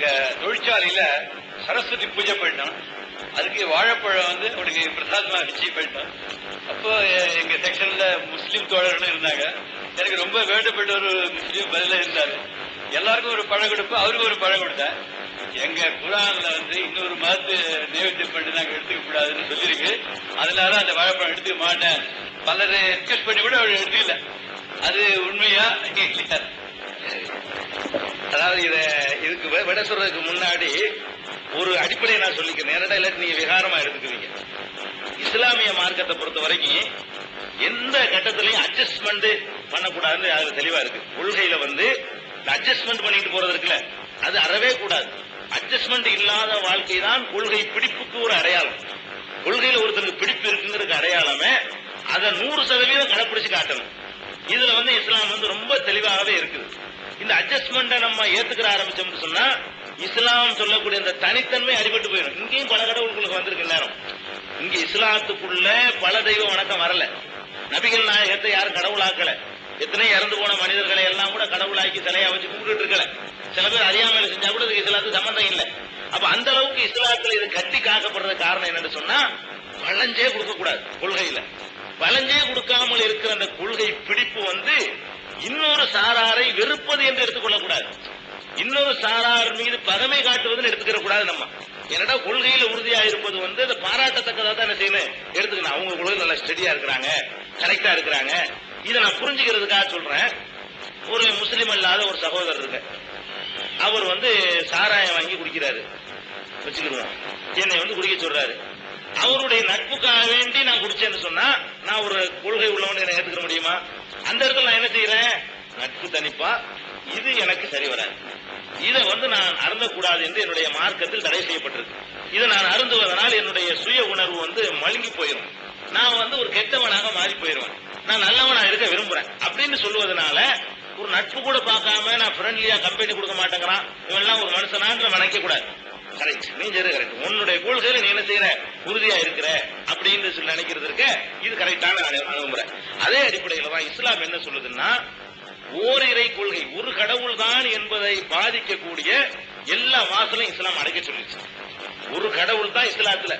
எங்க தொழிற்சாலையில சரஸ்வதி பூஜை பண்ணிட்டோம் அதுக்கு வாழைப்பழம் வந்து அவனுக்கு பிரசாதமா வச்சு பண்ணிட்டோம் அப்போ எங்க செக்ஷன்ல முஸ்லீம் தோழர்கள் இருந்தாங்க. எனக்கு ரொம்ப வேண்டப்பட்ட ஒரு முஸ்லீம் பதில இருந்தாரு. எல்லாருக்கும் ஒரு பழம் கொடுப்போம் அவருக்கும் ஒரு பழம் கொடுத்தேன். எங்க குரான்ல வந்து இன்னொரு மதத்து நைவேத்தியம் பண்ணி நாங்க எடுத்துக்க கூடாதுன்னு சொல்லியிருக்கு அதனால அந்த வாழைப்பழம் எடுத்துக்க மாட்டேன். பலர் எக்ஸ்கஸ் பண்ணி கூட அவர் எடுத்துக்கல. அது உண்மையா? அதாவது இதை விட சொல்றதுக்கு முன்னாடி ஒரு அடிப்படையை நான் சொல்லிக்கிறேன். நேரடா இல்லாட்டி நீங்க விகாரமா எடுத்துக்குவீங்க. இஸ்லாமிய மார்க்கத்தை பொறுத்த வரைக்கும் எந்த கட்டத்திலையும் அட்ஜஸ்ட்மெண்ட் பண்ணக்கூடாதுன்னு அது தெளிவா இருக்கு. கொள்கையில வந்து அட்ஜஸ்ட்மெண்ட் பண்ணிட்டு போறது இருக்குல்ல அது அறவே கூடாது. அட்ஜஸ்ட்மெண்ட் இல்லாத வாழ்க்கை தான் கொள்கை பிடிப்புக்கு ஒரு அடையாளம். கொள்கையில ஒருத்தருக்கு பிடிப்பு இருக்குங்கிறதுக்கு அடையாளமே அதை நூறு சதவீதம் கடைப்பிடிச்சு காட்டணும். இதுல வந்து இஸ்லாம் வந்து ரொம்ப தெளிவாகவே இருக்குது. இந்த அட்ஜஸ்ட்மெண்ட்டை நம்ம ஏத்துக்கிற ஆரம்பிச்சோம்னு சொன்னா இஸ்லாம் சொல்லக்கூடிய இந்த தனித்தன்மை அடிபட்டு போயிடும். இங்கேயும் பல கடவுள்களுக்கு வந்திருக்கு நேரம் இங்க இஸ்லாத்துக்குள்ள பல தெய்வ வணக்கம் வரல. நபிகள் நாயகத்தை யாரும் கடவுளாக்கல. எத்தனை இறந்து போன மனிதர்களை எல்லாம் கூட கடவுளாக்கி சிலையா வச்சு கும்பிட்டு இருக்கல. சில பேர் அறியாமையில செஞ்சா கூட இதுக்கு இஸ்லாத்துக்கு சம்பந்தம் இல்லை. அப்ப அந்த அளவுக்கு இஸ்லாத்துல இது கட்டி காக்கப்படுறது காரணம் என்னன்னு சொன்னா வளைஞ்சே கொடுக்க கூடாது கொள்கையில. வளைஞ்சே கொடுக்காமல் இருக்கிற அந்த கொள்கை பிடிப்பு வந்து இன்னொரு சாராரை வெறுப்பது என்று எடுத்துக்கொள்ளக்கூடாது. இன்னொரு சாரார் மீது பகமை காட்டுவதுன்னு எடுத்துக்கிற கூடாது நம்ம. என்னடா கொள்கையில உறுதியா இருப்பது வந்து அதை பாராட்டத்தக்கதா தான் என்ன செய்யணும் எடுத்துக்கணும். அவங்க கொள்கை நல்லா ஸ்டடியா இருக்கிறாங்க கரெக்டா இருக்கிறாங்க. இதை நான் புரிஞ்சுக்கிறதுக்காக சொல்றேன். ஒரு முஸ்லீம் அல்லாத ஒரு சகோதரர் இருக்கு அவர் வந்து சாராயம் வாங்கி குடிக்கிறாரு. வச்சுக்கிடுவோம் என்னை வந்து குடிக்க சொல்றாரு. அவருடைய நட்புக்காக வேண்டி நான் குடிச்சேன்னு சொன்னா நான் ஒரு கொள்கை உள்ளவன் என்ன ஏத்துக்க முடியுமா? அந்த இடத்துல நான் என்ன செய்யறேன்? நட்பு தனிப்பா இது எனக்கு சரி வராது. இதை வந்து நான் அருந்தக்கூடாது என்று என்னுடைய மார்க்கத்தில் தடை செய்யப்பட்டிருக்கு. இதை நான் அருந்துவதனால் என்னுடைய சுய உணர்வு வந்து மழுங்கி போயிடும் நான் வந்து ஒரு கெட்டவனாக மாறி போயிடுவேன். நான் நல்லவனா இருக்க விரும்புறேன் அப்படின்னு சொல்லுவதனால ஒரு நட்பு கூட பார்க்காம நான் ஃப்ரெண்ட்லியா கம்பெனி கொடுக்க மாட்டேங்கிறான். இவெல்லாம் ஒரு மனுஷனான்ற நினைக்க கூடாது கரெக்ட் நீ சரி கரெக்ட் உன்னுடைய கொள்கையில நீ என்ன செய்யற? உறுதியா இருக்கிற அப்படின்னு சொல்லி நினைக்கிறது இருக்க இது கரெக்டான அணுகுமுறை. அதே அடிப்படையில தான் இஸ்லாம் என்ன சொல்லுதுன்னா ஓரிரை கொள்கை ஒரு கடவுள் தான் என்பதை பாதிக்கக்கூடிய எல்லா வாசலையும் இஸ்லாம் அடைக்க சொல்லிச்சு ஒரு கடவுள் தான் இஸ்லாத்துல.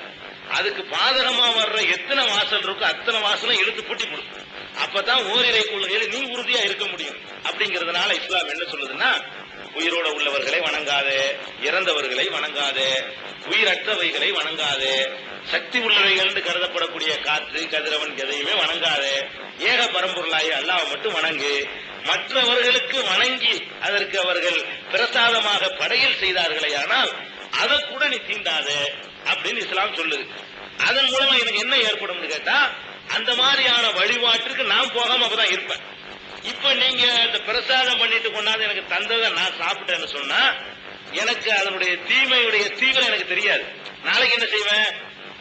அதுக்கு பாதகமா வர்ற எத்தனை வாசல் இருக்கோ அத்தனை வாசலும் இழுத்து பூட்டி கொடுக்கும் அப்பதான் ஓரிரை கொள்கையில நீ உறுதியா இருக்க முடியும். அப்படிங்கறதுனால இஸ்லாம் என்ன சொல்லுதுன்னா உயிரோட உள்ளவர்களை வணங்காது இறந்தவர்களை வணங்காதே உயிரற்றவைகளை வணங்காது சக்தி உள்ளவைகள் என்று கருதப்படக்கூடிய காற்று கதிரவன் எதையுமே வணங்காது. ஏக பரம்பொருளாய அல்லாஹ் மட்டும் வணங்கு. மற்றவர்களுக்கு வணங்கி அதற்கு அவர்கள் பிரசாதமாக படையில் செய்தார்களே ஆனால் அதை கூட நீ தீண்டாத அப்படின்னு இஸ்லாம் சொல்லுது. அதன் மூலமா எனக்கு என்ன ஏற்படும்னு கேட்டா அந்த மாதிரியான வழிபாட்டிற்கு நான் போகாம அப்பதான் இருப்பேன். இப்ப நீங்க இந்த பிரசாதம் பண்ணிட்டு கொண்டாந்து எனக்கு தந்ததை நான் சாப்பிட்டேன்னு சொன்னா எனக்கு அதனுடைய தீமையுடைய தீவிரம் எனக்கு தெரியாது. நாளைக்கு என்ன செய்வேன்?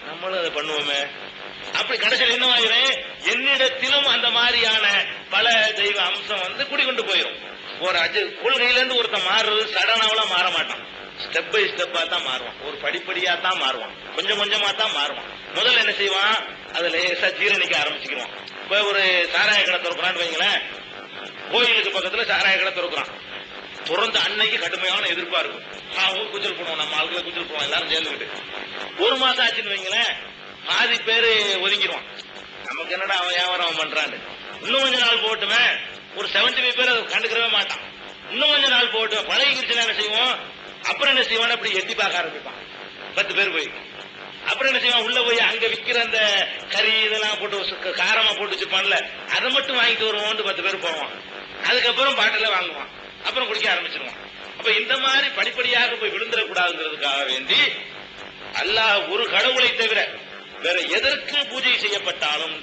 நம்மளும் அதை பண்ணுவோமே. அப்படி கடைசியில் என்ன ஆகிறேன் என்னிடத்திலும் அந்த மாதிரியான பல தெய்வ அம்சம் வந்து குடிக்கொண்டு போயிடும் ஒரு அஜ கொள்கையில இருந்து ஒருத்தன் மாறுறது சடனாவெல்லாம் மாற மாட்டான். ஸ்டெப் பை ஸ்டெப்பா தான் மாறுவான். ஒரு படிப்படியா தான் மாறுவான். கொஞ்சம் கொஞ்சமா தான் மாறுவான். முதல்ல என்ன செய்வான்? அதுல லேசா ஜீரணிக்க ஆரம்பிச்சுக்குவான் இப்ப ஒரு சாராய கடை திறக்கிறான்னு வைங்களேன். கோயிலுக்கு பக்கத்துல சாராய கடை திறக்கிறான். திறந்த அன்னைக்கு கடுமையான எதிர்ப்பா இருக்கும். அவங்க குச்சல் போடுவோம் நம்ம ஆளுகளை குச்சல் போடுவோம் எல்லாரும் சேர்ந்துக்கிட்டு. ஒரு மாசம் ஆச்சுன்னு வைங்களேன் பாதி பேரு ஒதுங்கிடுவான் நமக்கு என்னடா அவன் வியாபாரம் அவன் பண்றான்னு. இன்னும் கொஞ்ச நாள் போட்டுமே ஒரு செவன்டி ஃபைவ் பேர் அதை கண்டுக்கிறவே மாட்டான். இன்னும் கொஞ்ச நாள் போட்டு பழகிருச்சுன்னா என்ன செய்வோம்? அப்புறம் என்ன செய்வான் அப்படி எட்டி பார்க்க ஆரம்பிப்பான். பத்து பேர் போய். அப்புறம் என்ன செய்வான்? உள்ள போய் அங்க விக்கிற அந்த கறி இதெல்லாம் போட்டு காரமா போட்டு வச்சுப்பான்ல அதை மட்டும் வாங்கிட்டு வருவோம்னு பத்து பேர் போவான் அதுக்கப்புறம் பாட்டில வாங்குவான். அப்புறம் குடிக்க ஆரம்பிச்சிருவான். அப்ப இந்த மாதிரி படிப்படியாக போய் விழுந்துடக்கூடாதுங்கிறதுக்காக வேண்டி அல்லாஹ் ஒரு கடவுளை தவிர வேற எதற்கு பூஜை செய்யப்பட்டாலும்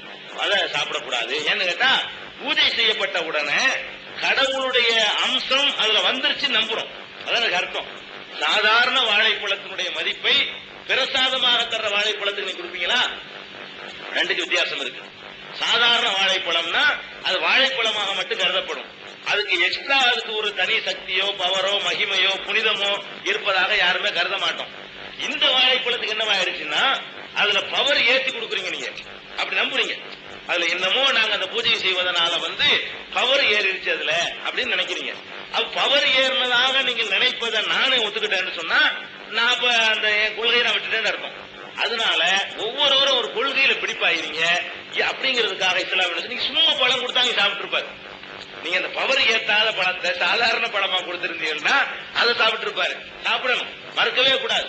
அதை சாப்பிடக்கூடாது. ஏன்னு கேட்டா பூஜை செய்யப்பட்ட உடனே கடவுளுடைய அம்சம் அதுல வந்துருச்சு நம்புறோம். அதான் எனக்கு அர்த்தம் சாதாரண வாழைப்பழத்தினுடைய மதிப்பை பிரசாதமாக தர்ற வாழைப்பழத்தை நீ கொடுப்பீங்களா? ரெண்டுக்கு வித்தியாசம் இருக்கு. சாதாரண வாழைப்பழம்னா அது வாழைப்பழமாக மட்டும் கருதப்படும். அதுக்கு எக்ஸ்ட்ரா அதுக்கு ஒரு தனி சக்தியோ பவரோ மகிமையோ புனிதமோ இருப்பதாக யாருமே கருத மாட்டோம். இந்த வாழைப்பழத்துக்கு என்னவாயிருச்சுன்னா அதுல பவர் ஏத்தி கொடுக்குறீங்க நீங்க. அப்படி நம்புறீங்க. அதுல என்னமோ நாங்க அந்த பூஜை செய்வதனால வந்து பவர் ஏறிடுச்சு அதுல அப்படின்னு நினைக்கிறீங்க. அப்ப பவர் ஏறினதாக நீங்க நினைப்பதை நானே ஒத்துக்கிட்டேன்னு சொன்னா நான் அந்த என் நான் அர்த்தம். அதனால ஒவ்வொருவரும் ஒரு கொள்கையில பிடிப்பாயிருங்க. அப்படிங்கிறதுக்காக இஸ்லாம் நீங்க சும்மா பழம் கொடுத்தாங்க சாப்பிட்டு இருப்பாரு நீங்க அந்த பவர் ஏத்தாத பழத்தை சாதாரண பழமா கொடுத்திருந்தீங்கன்னா அதை சாப்பிட்டு இருப்பாரு சாப்பிடணும். மறுக்கவே கூடாது.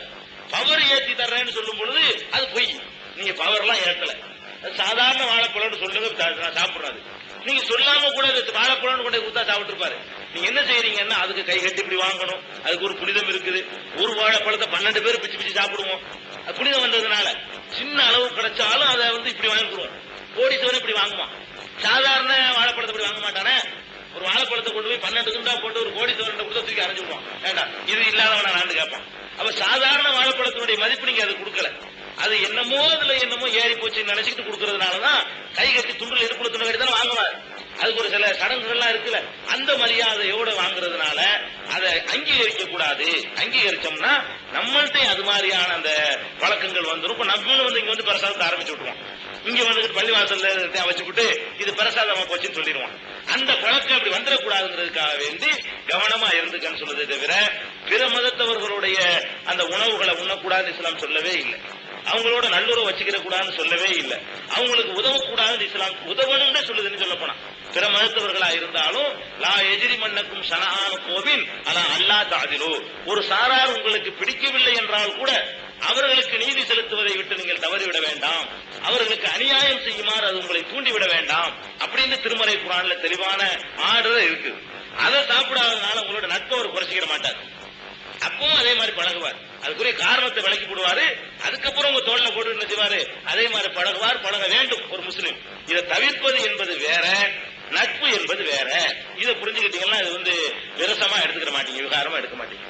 பவர் ஏத்தி தர்றேன்னு சொல்லும் பொழுது அது பொய். நீங்க பவர் எல்லாம் ஏத்தல. அது சாதாரண வாழைப்பழம்னு சொல்லுங்க சா- நான் சாப்பிடுறது. நீங்க சொல்லாம கூட வாழைப்பழம்னு கொண்டு கொடுத்தா சாப்பிட்டு இருப்பாரு நீங்க என்ன செய்யறீங்கன்னா அதுக்கு கை கட்டி இப்படி வாங்கணும். அதுக்கு ஒரு புனிதம் இருக்குது. ஒரு வாழைப்பழத்தை பன்னெண்டு பேர் பிச்சு பிச்சு சாப்பிடுவோம். புனிதம் வந்ததுனால சின்ன அளவு கிடைச்சாலும் அதை வந்து இப்படி வாங்கிடுவோம் கோடீஸ்வரன் இப்படி வாங்குவான். சாதாரண வாழைப்பழத்தை இப்படி வாங்க மாட்டானே. ஒரு வாழைப்பழத்தை கொண்டு போய் பன்னெண்டு துண்டா போட்டு ஒரு கோடீஸ்வரன் கொடுத்து தூக்கி அரைஞ்சுக்குவான் வேண்டாம் இது இல்லாதவன நான் கேட்பான். அப்ப சாதாரண வாழைப்பழத்தினுடைய மதிப்பு நீங்க அது கொடுக்கல. அது என்னமோ அதுல என்னமோ ஏறி போச்சு நினைச்சுக்கிட்டு கொடுக்கறதுனாலதான் கை கட்டி துண்டுல இடுப்புல துண்டு கட்டி தானே வாங்குவார். அதுக்கு ஒரு சில சடங்குகள்லாம் இருக்குல்ல. அந்த மரியாதையோட வாங்குறதுனால அதை அங்கீகரிக்க கூடாது அங்கீகரிச்சோம்னா நம்மள்ட்ட அது மாதிரியான அந்த வழக்கங்கள் வந்துடும் இப்ப நம்மளும் வந்து இங்க வந்து பிரசாதத்தை ஆரம்பிச்சு விட்டுருவோம் இங்க வந்துட்டு பள்ளிவாசல்ல வச்சுக்கிட்டு இது பிரசாதமா போச்சுன்னு சொல்லிடுவோம் அந்த பழக்கம் அப்படி வந்துடக்கூடாதுங்கிறதுக்காக வேண்டி கவனமா இருந்துக்கன்னு சொல்லுதே தவிர பிற மதத்தவர்களுடைய அந்த உணவுகளை உண்ணக்கூடாதுன்னு இஸ்லாம் சொல்லவே இல்லை. அவங்களோட நல்லுறவு வச்சுக்கிற கூடாதுன்னு சொல்லவே இல்லை. அவங்களுக்கு உதவக்கூடாதுன்னு இஸ்லாம் உதவணும்னு சொல்லுதுன்னு சொல்ல போனா. பிற மருத்துவர்களா இருந்தாலும் லா எதிரி மன்னக்கும் சனஹான கோவில் ஆனா அல்லா தாதிலோ. ஒரு சாரார் உங்களுக்கு பிடிக்கவில்லை என்றால் கூட அவர்களுக்கு நீதி செலுத்துவதை விட்டு நீங்கள் தவறிவிட வேண்டாம். அவர்களுக்கு அநியாயம் செய்யுமாறு அது உங்களை தூண்டிவிட வேண்டாம். அப்படின்னு திருமறை குரான்ல தெளிவான ஆர்டர் இருக்கு அதை சாப்பிடாததுனால உங்களோட நட்பு அவர் குறைச்சிக்கிற மாட்டார். அப்பவும் அதே மாதிரி பழகுவார். அதுக்குரிய காரணத்தை விளக்கி போடுவாரு. அதுக்கப்புறம் உங்க தோல்ல போட்டு என்ன செய்வாரு? அதே மாதிரி பழகுவார் பழக வேண்டும் ஒரு முஸ்லீம். இதை தவிர்ப்பது என்பது வேற நட்பு என்பது வேற. இதை புரிஞ்சுக்கிட்டீங்கன்னா இது வந்து விரசமா எடுத்துக்கிற மாட்டீங்க விகாரமா எடுக்க மாட்டீங்க.